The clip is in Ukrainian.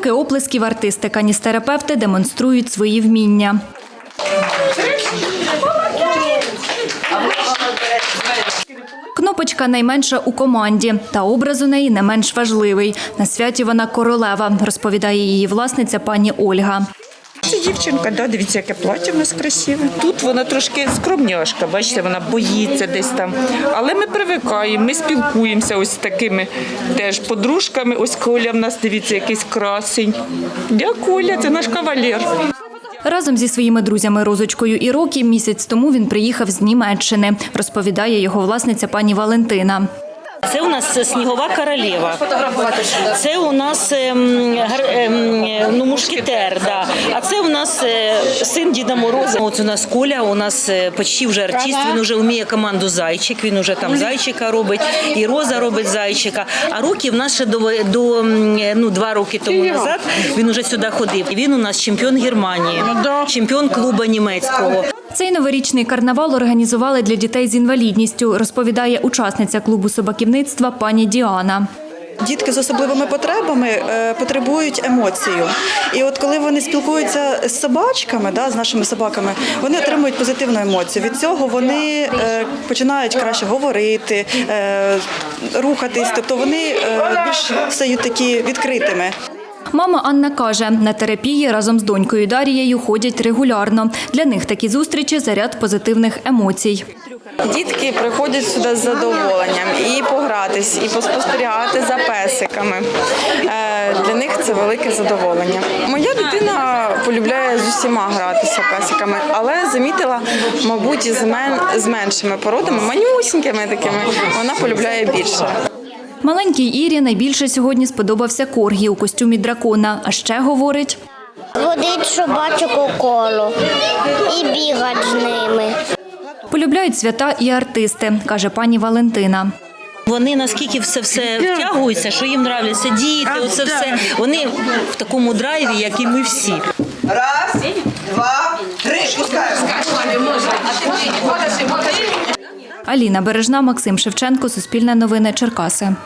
Поки оплесків артисти каністерапевти демонструють свої вміння. Кнопочка найменша у команді, та образ у неї не менш важливий. На святі вона королева, розповідає її власниця пані Ольга. Це дівчинка, да, дивіться, яке плаття в нас красиве. Тут вона трошки скромняшка, бачите, вона боїться десь там. Але ми привикаємо, ми спілкуємося ось з такими теж подружками. Ось Коля в нас, дивіться, якийсь красень. Дякую, це наш кавалер. Разом зі своїми друзями Розочкою і Рокі місяць тому він приїхав з Німеччини, розповідає його власниця пані Валентина. Це у нас снігова королева. Це у нас ем, ем, ну, мушкетер, да. а це у нас е, син Діда Мороза. От у нас Коля, у нас е, почти вже артист, він вже вміє команду зайчик, він вже там зайчика робить, і Роза робить зайчика. А роки в нас ще до, до ну, два роки тому назад він вже сюди ходив. Він у нас чемпіон Германії, чемпіон клуба німецького. Цей новорічний карнавал організували для дітей з інвалідністю, розповідає учасниця клубу собаківництва пані Діана. Дітки з особливими потребами е, потребують емоцію. І от коли вони спілкуються з собачками, да, з нашими собаками, вони отримують позитивну емоцію. Від цього вони е, починають краще говорити, е, рухатись, тобто вони більш стають такі відкритими. Мама Анна каже, на терапії разом з донькою Дарією ходять регулярно. Для них такі зустрічі заряд позитивних емоцій. Дітки приходять сюди з задоволенням і погратись, і поспостерігати за песиками. Е, Для них це велике задоволення. Моя дитина полюбляє з усіма гратися песиками, але замітила, мабуть, з, меншими породами, манюсінькими такими, вона полюбляє більше. Маленькій Ірі найбільше сьогодні сподобався коргі у костюмі дракона. А ще говорить, Водить собачок у коло і бігать з ними. полюбляють свята і артисти, каже пані Валентина. Вони наскільки все все втягуються, що їм нравляться діти, оце все. Вони в такому драйві, як і ми всі. Раз, два, три. Пускаємо. Аліна Бережна, Максим Шевченко, Суспільне новини, Черкаси.